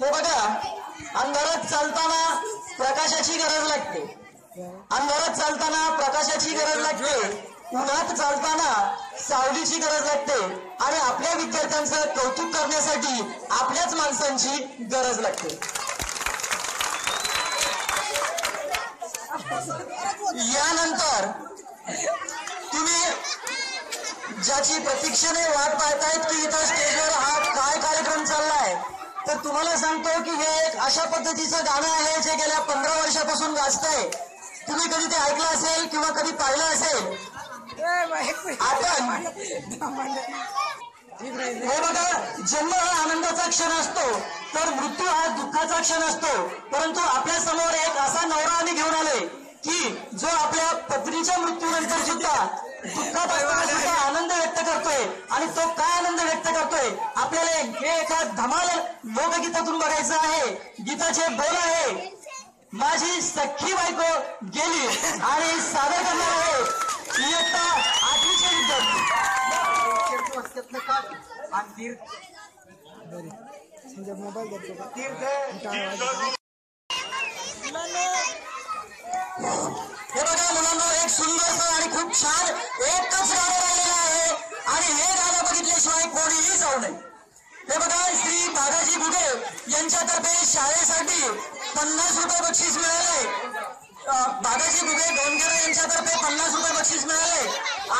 हे बघा अंधारात चालताना प्रकाशाची गरज लागते. अंधारात चालताना प्रकाशाची गरज लागते. उन्हात चालताना सावलीची गरज लागते. आणि आपल्या विद्यार्थ्यांचं कौतुक करण्यासाठी आपल्याच माणसांची गरज लागते. यानंतर तुम्ही ज्याची प्रतीक्षेने वाट पाहतायत की इथं स्टेजवर हा काय कार्यक्रम चाललाय? तर तुम्हाला सांगतो की हे एक अशा पद्धतीचं गाणं आहे जे गेल्या पंधरा वर्षापासून गाजतंय. तुम्ही कधी ते ऐकलं असेल किंवा कधी पाहिलं असेल? आपण हे बघा जन्म हा आनंदाचा क्षण असतो तर मृत्यू हा दुःखाचा क्षण असतो. परंतु आपल्यासमोर एक असा नवरा आम्ही घेऊन की जो आपल्या पत्नीच्या मृत्यूनंतर सुद्धा दुःखात सुद्धा आनंद व्यक्त करतोय आणि तो काय आनंद व्यक्त करतोय? आपल्याला हे एका धमाल लोकगीतातून बघायचं आहे. गीताचे बोल आहे माझी सख्खी बायको गेली आणि सादर करणार आहे. इयत्ता आठवीचे विद्यार्थी. हे बघा मुलांना एक सुंदरसं आणि खूप छान एकच गाणं राहिलेलं आहे. आणि हे गाणं बघितल्याशिवाय कोणीही जाऊ नये. हे बघा श्री बागाजी बुगे यांच्यातर्फे शाळेसाठी पन्नास रुपये बक्षीस मिळालंय बागाजी बालाजी बुगे यांच्यातर्फे पन्नास रुपये बक्षीस मिळाले.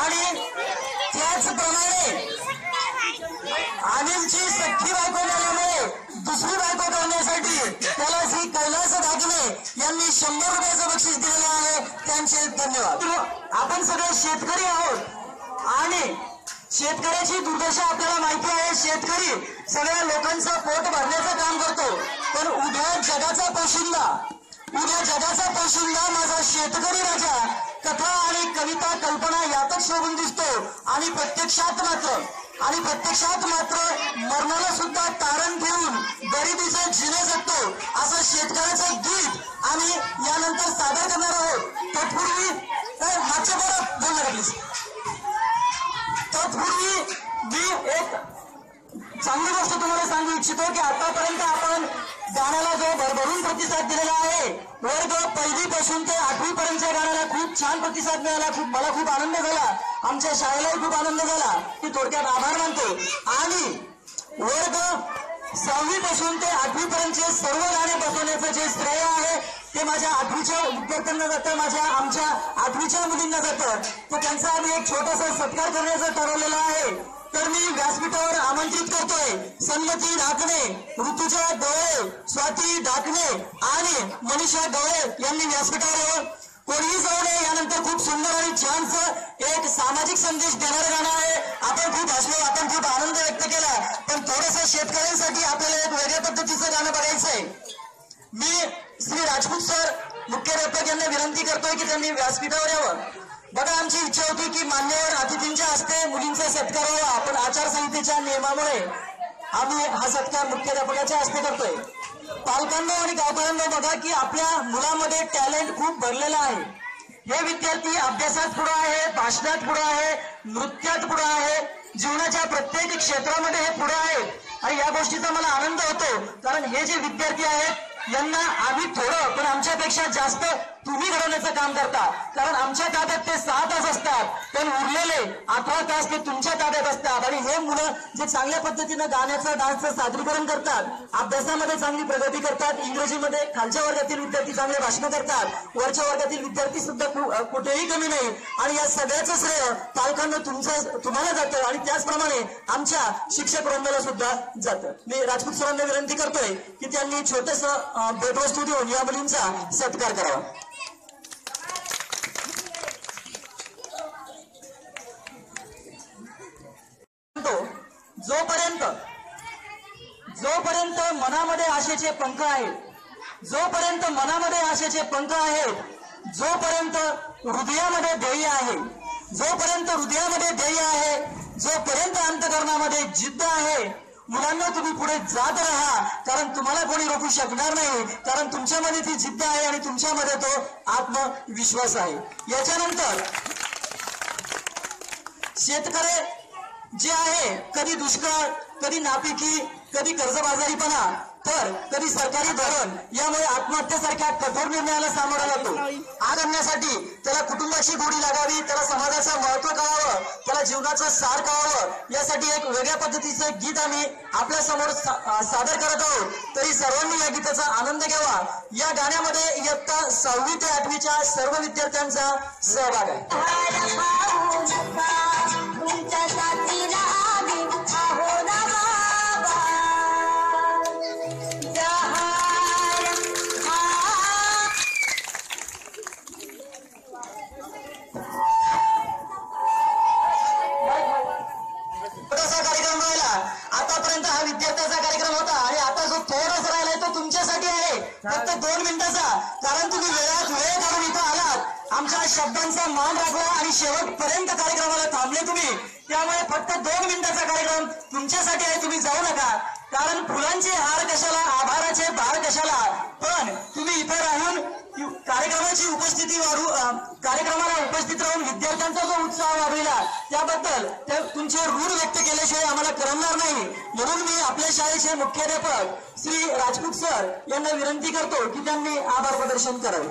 आणि त्याचप्रमाणे अनिलची सख्खी बायको झाल्यामुळे दुसरी बायको करण्यासाठी त्याला श्री कैलास दागणे यांनी शंभर रुपयाचं बक्षीस दिलेलं आहे. त्यांचे धन्यवाद. आपण सगळे शेतकरी आहोत. आणि शेतकऱ्याची दुर्दशा आपल्याला माहिती आहे. शेतकरी सगळ्या लोकांचं पोट भरण्याचं काम करतो. पण उद्या जगाचा पोशिंदा उद्या जगाचा पोशिंदा माझा शेतकरी राजा कथा आणि कविता कल्पना यातच शोभून दिसतो. आणि प्रत्यक्षात मात्र आणि प्रत्यक्षात मात्र मरणाला सुद्धा तारण ठेवून गरिबीचा जिने जगतो. असं शेतकऱ्याचं गीत आम्ही यानंतर सादर करणार आहोत. तत्पूर्वी मागच्या परत बोलणार प्लीज तत्पूर्वी मी एक चांगली गोष्ट तुम्हाला सांगू इच्छितो की आतापर्यंत आपण गाण्याला जो भरभरून प्रतिसाद दिलेला आहे वर्ग पहिलीपासून ते आठवीपर्यंतच्या खूप छान प्रतिसाद मिळाला खूप मला खूप आनंद झाला. आमच्या शाळेलाही खूप आनंद झाला. मी थोडक्यात आभार मानतो. आणि वर्ग सहावी पासून ते आठवी पर्यंतचे सर्व गाणे बसवण्याचं जे श्रेय आहे ते माझ्या आठवीच्या विद्यार्थ्यांना जातं माझ्या आमच्या आठवीच्या मुलींना जातं. तर त्यांचा आम्ही एक छोटासा सत्कार करण्याचं ठरवलेलं आहे. तर मी व्यासपीठावर आमंत्रित करतोय. सन्मती ढाकणे ऋतुजा डोळे स्वाती ढाकणे आणि मनीषा डोळे यांनी व्यासपीठावर कोणीही जाऊ नये यानंतर खूप सुंदर आणि छानसं एक सामाजिक संदेश देणारं गाणं आहे. आपण खूप हसलो आपण खूप आनंद व्यक्त केला पण थोडस शेतकऱ्यांसाठी आपल्याला एक वेगळ्या पद्धतीचं गाणं बघायचंय. मी श्री राजपूत सर मुख्याध्यापक यांना विनंती करतोय की त्यांनी व्यासपीठावर यावं. बघा आमची इच्छा होती की मान्यवर अतिथींच्या हस्ते मुलींचा सत्कार व्हावा. आपण आचारसंहितेच्या नियमामुळे आम्ही हा सत्कार मुख्याध्यापकाच्या हस्ते करतोय. पालकांना आणि गावकऱ्यांना बघा की आपल्या मुलामध्ये टॅलेंट खूप भरलेलं आहे. हे विद्यार्थी अभ्यासात पुढे आहे भाषणात पुढे आहे नृत्यात पुढे आहे जीवनाच्या प्रत्येक क्षेत्रामध्ये हे पुढे आहेत आणि या गोष्टीचा मला आनंद होतो कारण हे जे विद्यार्थी आहेत यांना आम्ही थोडं पण आमच्यापेक्षा जास्त तुम्ही घडवण्याचं काम करता. कारण आमच्या ताब्यात ते सहा तास असतात. पण उरलेले अठरा तास ते तुमच्या ताब्यात असतात. आणि हे मुलं जे चांगल्या पद्धतीनं गाण्याचं डान्सचं सादरीकरण करतात अभ्यासामध्ये चांगली प्रगती करतात इंग्रजीमध्ये खालच्या वर्गातील विद्यार्थी चांगले भाषण करतात वरच्या वर्गातील विद्यार्थी सुद्धा कुठेही कमी नाही आणि या सगळ्याचं श्रेय पालकांना तुमचं तुम्हाला जातं. आणि त्याचप्रमाणे आमच्या शिक्षक वृंदाला सुद्धा जातं. मी राजपूत सरांना विनंती करतोय की त्यांनी छोटस भेटवस्तू देऊन या मुलींचा सत्कार करावा तो जोपर्यंत जोपर्यंत मनामध्ये आशेचे पंख आहेत जोपर्यंत मनामध्ये आशेचे पंख आहेत जोपर्यंत हृदयामध्ये ध्येय आहे जोपर्यंत हृदयामध्ये ध्येय आहे जोपर्यंत अंतकरणामध्ये जिद्द आहे मुलांना तुम्ही पुढे जात राहा कारण तुम्हाला कोणी रोखू शकणार नाही कारण तुमच्यामध्ये ती जिद्द आहे आणि तुमच्यामध्ये तो आत्मविश्वास आहे. याच्यानंतर शेतकरी जे आहे कधी दुष्काळ कधी नापिकी कधी कर्जबाजारीपणा तर कधी सरकारी धोरण यामुळे आत्महत्येसारख्या कठोर निर्णयाला सामोरा जातो. आग आणण्यासाठी त्याला कुटुंबाची गोडी लागावी त्याला समाजाचं महत्त्व कळावं त्याला जीवनाचं सार कळावं यासाठी एक वेगळ्या पद्धतीचं गीत आम्ही आपल्यासमोर सादर करत आहोत. तरी सर्वांनी या गीताचा आनंद घ्यावा. या गाण्यामध्ये इयत्ता सहावी ते आठवीच्या सर्व विद्यार्थ्यांचा सहभाग आहे. फक्त दोन मिनिटाचा कारण तुम्ही वेळात वेळ काढून इथं आलात. आमच्या शब्दांचा मान राखला आणि शेवटपर्यंत कार्यक्रमाला थांबले तुम्ही. त्यामुळे फक्त दोन मिनिटाचा कार्यक्रम तुमच्यासाठी आहे तुम्ही जाऊ नका. कारण फुलांचे हार कशाला आभाराचे भार कशाला? पण तुम्ही इथं राहून कार्यक्रमाची उपस्थिती वाढू अं, कार्यक्रमाला उपस्थित राहून विद्यार्थ्यांचा जो उत्साह वाढविला त्याबद्दल तुमचे ऋण व्यक्त केल्याशिवाय आम्हाला करमणार नाही. म्हणून मी आपल्या शाळेचे मुख्याध्यापक श्री राजपूत सर यांना विनंती करतो की त्यांनी आभार प्रदर्शन करावे.